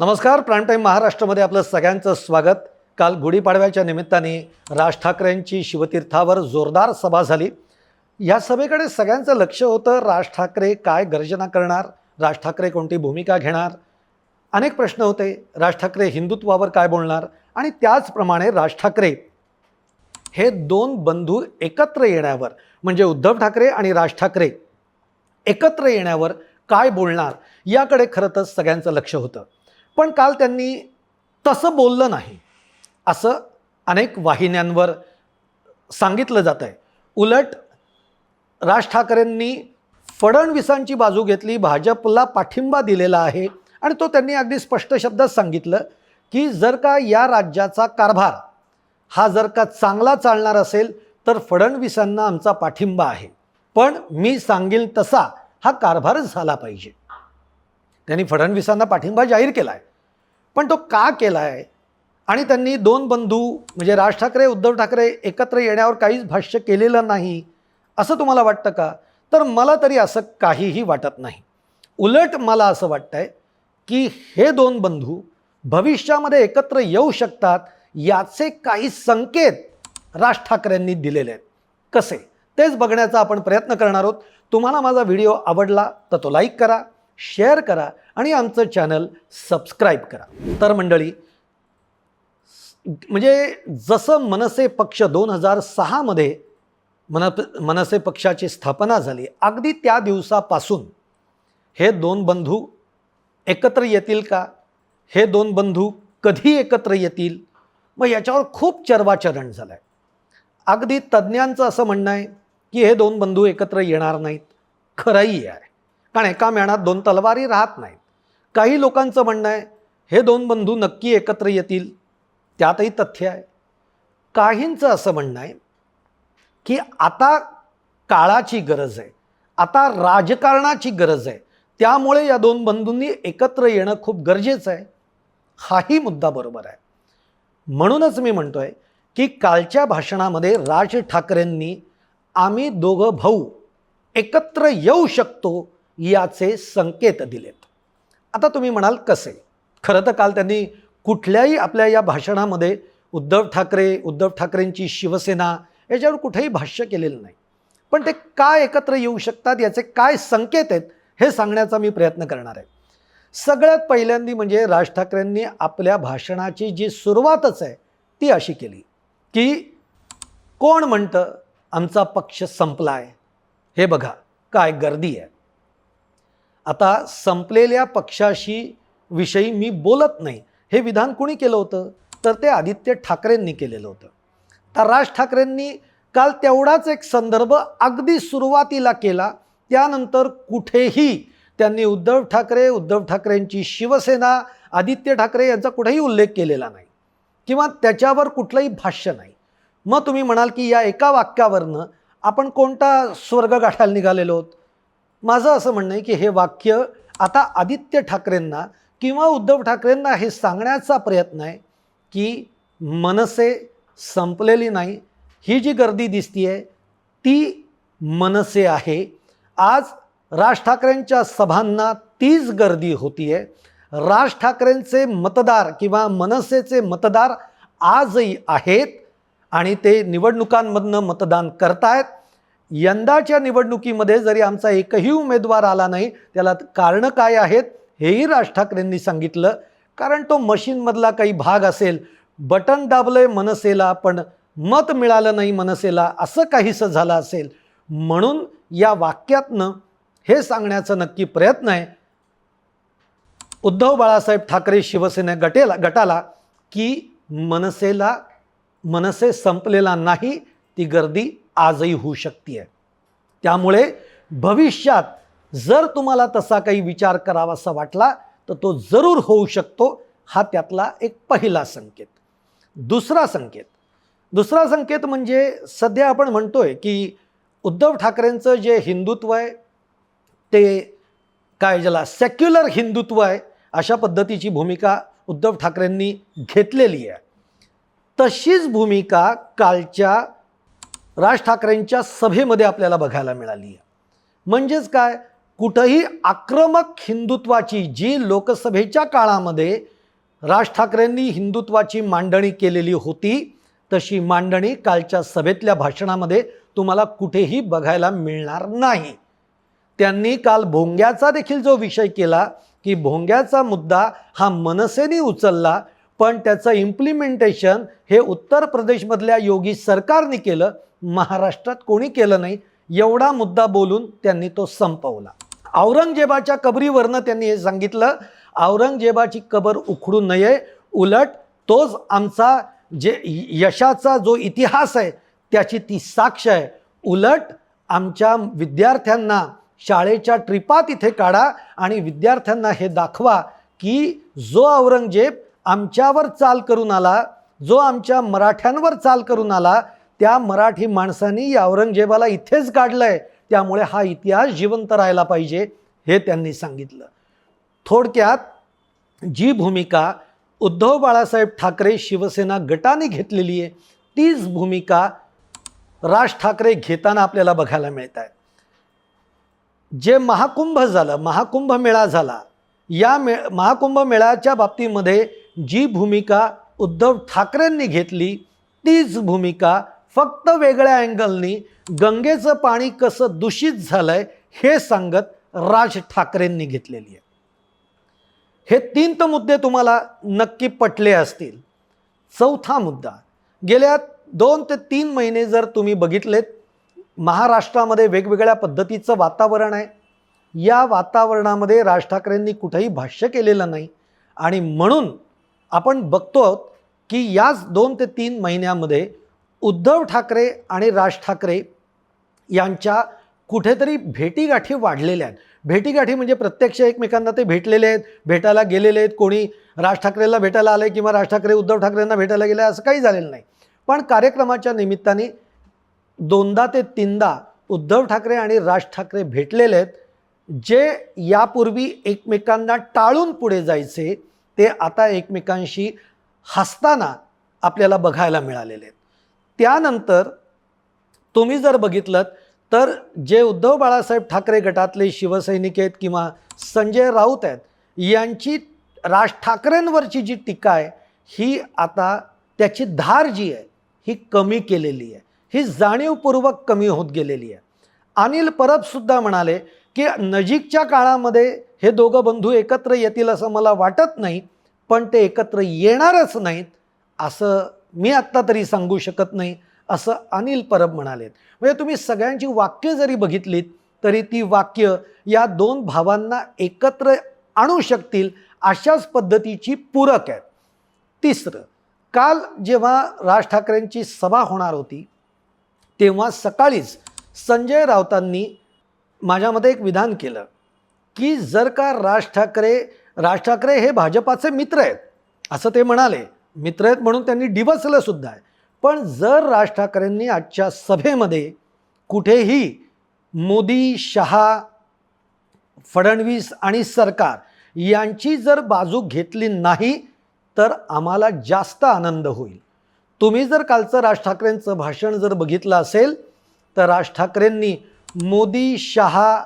नमस्कार prime time महाराष्ट्रामध्ये आपलं सगळ्यांचं स्वागत. काल गुढीपाडव्याच्या निमित्ताने राज ठाकरेंची शिवतीर्थावर जोरदार सभा झाली. या सभेकडे सगळ्यांचं लक्ष होतं राज ठाकरे काय गर्जना करणार राज ठाकरे कोणती भूमिका घेणार? अनेक प्रश्न होते राज ठाकरे हिंदुत्वावर काय बोलणार? आणि त्याचप्रमाणे राज ठाकरे हे दोन बंधू एकत्र येण्यावर म्हणजे उद्धव ठाकरे आणि राज ठाकरे एकत्र येण्यावर काय बोलणार? याकडे खरं तर सगळ्यांचं लक्ष होतं. पण काल त्यांनी तसं बोललं नाही. असं अनेक वाहिन्यांवर सांगितलं जात आहे. उलट राज ठाकरेंनी फडणवीसांची बाजू घेतली भाजपला पाठिंबा दिलेला आहे आणि तो त्यांनी अगदी स्पष्ट शब्दात सांगितलं की जर का या राज्याचा कारभार हा जर का चांगला चालणार असेल तर फडणवीसांना आमचा पाठिंबा आहे. पण मी सांगेल तसा हा कारभारच झाला पाहिजे. त्यांनी फडणवीसांना पाठिंबा जाहीर केला आहे पण तो का केला आहे आणि त्यांनी दोन बंधू म्हणजे राज ठाकरे उद्धव ठाकरे एकत्र येण्यावर काहीच भाष्य केलेलं नाही असं तुम्हाला वाटतं का? तर मला तरी असं काहीही वाटत नाही. उलट मला असं वाटतं आहे की हे दोन बंधू भविष्यामध्ये एकत्र येऊ शकतात याचे काही संकेत राज ठाकरेंनी दिलेले आहेत. कसे? तेच बघण्याचा आपण प्रयत्न करणार आहोत. तुम्हाला माझा व्हिडिओ आवडला तर तो लाईक करा शेअर करा आणि आमचं चॅनल सबस्क्राईब करा. तर मंडळी म्हणजे जसं मनसे पक्ष दोन हजार सहामध्ये मन मनसे पक्षाची स्थापना झाली अगदी त्या दिवसापासून हे दोन बंधू एकत्र येतील का? हे दोन बंधू कधी एकत्र येतील? मग याच्यावर खूप चर्वाचरण झालं आहे अगदी तज्ज्ञांचं असं म्हणणं आहे की हे दोन बंधू एकत्र येणार नाहीत. खरंही आहे. कारण एका मेणात दोन तलवारी राहत नाहीत. काही लोकांचं म्हणणं आहे हे दोन बंधू नक्की एकत्र येतील त्यातही तथ्य आहे. काहींचं असं म्हणणं आहे की आता काळाची गरज आहे आता राजकारणाची गरज आहे त्यामुळे या दोन बंधूंनी एकत्र येणं खूप गरजेचं आहे. हाही मुद्दा बरोबर आहे. म्हणूनच मी म्हणतोय की कालच्या भाषणामध्ये राज ठाकरेंनी आम्ही दोघं भाऊ एकत्र येऊ शकतो याचे संकेत दिलेत. आता तुम्ही म्हणाल कसे? खरं तर काल त्यांनी कुठल्याही आपल्या या भाषणामध्ये उद्धव ठाकरे उद्धव ठाकरेंची शिवसेना याच्यावर कुठेही भाष्य केलेलं नाही. पण ते काय एकत्र येऊ शकतात? याचे काय संकेत आहेत? हे सांगण्याचा मी प्रयत्न करणार आहे. सगळ्यात पहिल्यांदी म्हणजे राज ठाकरेंनी आपल्या भाषणाची जी सुरुवातच आहे ती अशी केली की कोण म्हणतं आमचा पक्ष संपला आहे हे बघा काय गर्दी आहे. आता संपलेल्या पक्षाशी विषयी मी बोलत नाही. हे विधान कुणी केलं होतं? तर ते आदित्य ठाकरेंनी केलेलं होतं. तर राज ठाकरेंनी काल तेवढाच एक संदर्भ अगदी सुरुवातीला केला. त्यानंतर कुठेही त्यांनी उद्धव ठाकरे उद्धव ठाकरेंची शिवसेना आदित्य ठाकरे यांचा कुठेही उल्लेख केलेला नाही. किंवा त्याच्यावर कुठलंही भाष्य नाही. मग तुम्ही म्हणाल की या एका वाक्यावरनं आपण कोणता स्वर्ग गाठायला निघालेलो आहोत? माझं असं म्हणणं आहे की हे वाक्य आता आदित्य ठाकरेंना किंवा उद्धव ठाकरेंना हे सांगण्याचा प्रयत्न आहे की मनसे संपलेली नाही. ही जी गर्दी दिसती आहे ती मनसे आहे. आज राज ठाकरेंच्या सभांना तीच गर्दी होती आहे राज ठाकरेंचे मतदार किंवा मनसेचे मतदार आजही आहेत आणि ते निवडणुकांमधनं मतदान करतायत. यंदाच्या निवडणुकीमध्ये जरी आमचा एकही उमेदवार आला नाही त्याला कारणं काय आहेत हेही राज ठाकरेंनी सांगितलं. कारण तो मशीनमधला काही भाग असेल बटन दाबलंय मनसेला पण मत मिळालं नाही मनसेला असं काहीसं झालं असेल. म्हणून या वाक्यातनं हे सांगण्याचा नक्की प्रयत्न आहे. उद्धव बाळासाहेब ठाकरे शिवसेने गटेला गटाला की मनसेला मनसे संपलेला नाही ती गर्दी आजही होऊ शकते आहे त्यामुळे भविष्यात जर तुम्हाला तसा काही विचार करावासा वाटला तर तो जरूर होऊ शकतो हा त्यातला एक पहिला संकेत. दुसरा संकेत. दुसरा संकेत म्हणजे सध्या आपण म्हणतोय की उद्धव ठाकरेंचं जे हिंदुत्व आहे ते काय ज्याला सेक्युलर हिंदुत्व आहे अशा पद्धतीची भूमिका उद्धव ठाकरेंनी घेतलेली आहे. तशीच भूमिका कालच्या राज ठाकरेंच्या सभेमध्ये आपल्याला बघायला मिळाली आहे म्हणजेच काय? कुठंही आक्रमक हिंदुत्वाची जी लोकसभेच्या काळामध्ये राज ठाकरेंनी हिंदुत्वाची मांडणी केलेली होती तशी मांडणी कालच्या सभेतल्या भाषणामध्ये तुम्हाला कुठेही बघायला मिळणार नाही. त्यांनी काल भोंग्याचा देखील जो विषय केला की भोंग्याचा मुद्दा हा मनसेने उचलला पण त्याचं इम्प्लिमेंटेशन हे उत्तर प्रदेशमधल्या योगी सरकारने केलं महाराष्ट्रात कोणी केलं नाही एवढा मुद्दा बोलून त्यांनी तो संपवला. औरंगजेबाच्या कबरीवरनं त्यांनी हे सांगितलं औरंगजेबाची कबर उखडू नये उलट तोच आमचा जे यशाचा जो इतिहास आहे त्याची ती साक्ष आहे. उलट आमच्या विद्यार्थ्यांना शाळेच्या ट्रिपात इथे काढा आणि विद्यार्थ्यांना हे दाखवा की जो औरंगजेब आमच्यावर चाल करून आला जो आमच्या मराठ्यांवर चाल करून आला त्या मराठी माणसांनी या औरंगजेबाला इथेच काढलंय. त्यामुळे हा इतिहास जिवंत राहायला पाहिजे हे त्यांनी सांगितलं. थोडक्यात जी भूमिका उद्धव बाळासाहेब ठाकरे शिवसेना गटाने घेतलेली आहे तीच भूमिका राज ठाकरे घेताना आपल्याला बघायला मिळत आहे जे महाकुंभ झालं महाकुंभ मेळा झाला या मे महाकुंभ मेळ्याच्या बाबतीमध्ये जी भूमिका उद्धव ठाकरेंनी घेतली तीच भूमिका फक्त वेगळ्या अँगलनी गंगेचं पाणी कसं दूषित झालंय हे सांगत राज ठाकरेंनी घेतलेली आहे. हे तीन तर मुद्दे तुम्हाला नक्की पटले असतील. चौथा मुद्दा गेल्या दोन ते तीन महिने जर तुम्ही बघितलेत महाराष्ट्रामध्ये वेगवेगळ्या पद्धतीचं वातावरण आहे. या वातावरणामध्ये राज ठाकरेंनी कुठंही भाष्य केलेलं नाही. आणि म्हणून आपण बघतो आहोत की याच दोन ते तीन महिन्यामध्ये उद्धव ठाकरे आणि राज ठाकरे यांच्या कुठेतरी भेटीगाठी वाढलेल्या आहेत. भेटीगाठी म्हणजे प्रत्यक्ष एकमेकांना ते भेटलेले आहेत भेटायला गेलेले आहेत. कोणी राज ठाकरेला भेटायला आले किंवा राज ठाकरे उद्धव ठाकरेंना भेटायला गेले असं काही झालेलं नाही. पण कार्यक्रमाच्या निमित्ताने दोनदा ते तीनदा उद्धव ठाकरे आणि राज ठाकरे भेटलेले आहेत जे यापूर्वी एकमेकांना टाळून पुढे जायचे ते आता एकमेकांशी हसताना आपल्याला बघायला मिळालेले आहेत. त्यानंतर तुम्ही जर बघितलं तर जे उद्धव बाळासाहेब ठाकरे गटातले शिवसैनिक आहेत किंवा संजय राऊत आहेत यांची राज ठाकरेंवरची जी टीका आहे ही आता त्याची धार जी आहे ही कमी केलेली आहे. ही जाणीवपूर्वक कमी होत गेलेली आहे. अनिल परबसुद्धा म्हणाले की नजीकच्या काळामध्ये हे दोघं बंधू एकत्र येतील असं मला वाटत नाही पण ते एकत्र येणारच नाहीत असं मी आत्ता तरी सांगू शकत नाही असं अनिल परब म्हणालेत. म्हणजे तुम्ही सगळ्यांची वाक्य जरी बघितलीत तरी ती वाक्य या दोन भावांना एकत्र आणू शकतील अशाच पद्धतीची पूरक आहेत. तिसरं काल जेव्हा राज ठाकरेंची सभा होणार होती तेव्हा सकाळीच संजय राऊतांनी माझ्यामध्ये एक विधान केलं. की जर का राज ठाकरे राज ठाकरे हे भाजपाचे मित्र आहेत असं ते म्हणाले. मित्र आहेत म्हणून त्यांनी डिवसलं सुद्धा आहे. पण जर राज ठाकरेंनी आजच्या सभेमध्ये कुठेही मोदी शहा फडणवीस आणि सरकार यांची जर बाजू घेतली नाही तर आम्हाला जास्त आनंद होईल. तुम्ही जर कालचं राज ठाकरेंचं भाषण जर बघितलं असेल तर राज ठाकरेंनी मोदी शहा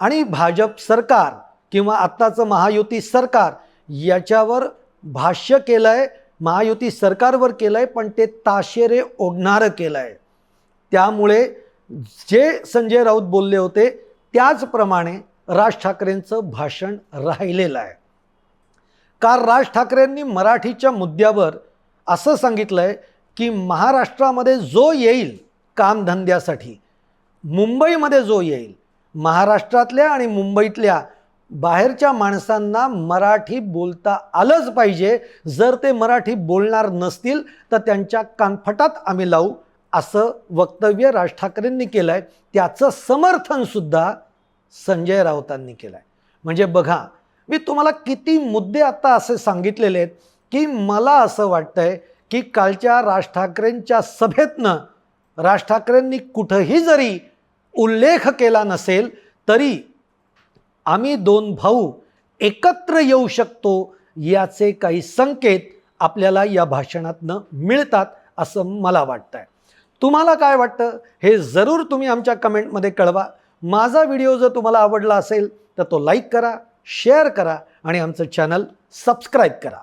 आणि भाजप सरकार किंवा आत्ताचं महायुती सरकार याच्यावर भाष्य केलं आहे महायुती सरकारवर केलं आहे पण ते ताशेरे ओढणारं केलं आहे त्यामुळे जे संजय राऊत बोलले होते त्याचप्रमाणे राज ठाकरेंचं भाषण राहिलेलं आहे. कारण राज ठाकरेंनी मराठीच्या मुद्द्यावर असं सांगितलं आहे की महाराष्ट्रामध्ये जो येईल कामधंद्यासाठी मुंबईमध्ये जो येईल महाराष्ट्रातल्या आणि मुंबईतल्या बाहेरच्या माणसांना मराठी बोलता आलंच पाहिजे. जर ते मराठी बोलणार नसतील तर त्यांच्या कानफटात आम्ही लावू असं वक्तव्य राज ठाकरेंनी केलं आहे त्याचं समर्थनसुद्धा संजय राऊतांनी केलं आहे म्हणजे बघा मी तुम्हाला किती मुद्दे आता असे सांगितलेले आहेत की मला असं वाटतंय की कालच्या राज ठाकरेंच्या सभेतनं राज ठाकरेंनी कुठंही जरी उल्लेख केला नसेल तरी आम्ही दोन भाऊ एकत्र येऊ शकतो याचे काही संकेत आपल्याला या भाषणातनं मिळतात असं मला वाटतं आहे तुम्हाला काय वाटतं? हे जरूर तुम्ही आमच्या कमेंटमध्ये कळवा. माझा व्हिडिओ जर तुम्हाला आवडला असेल तर तो लाईक करा शेअर करा आणि आमचं चॅनल सबस्क्राईब करा.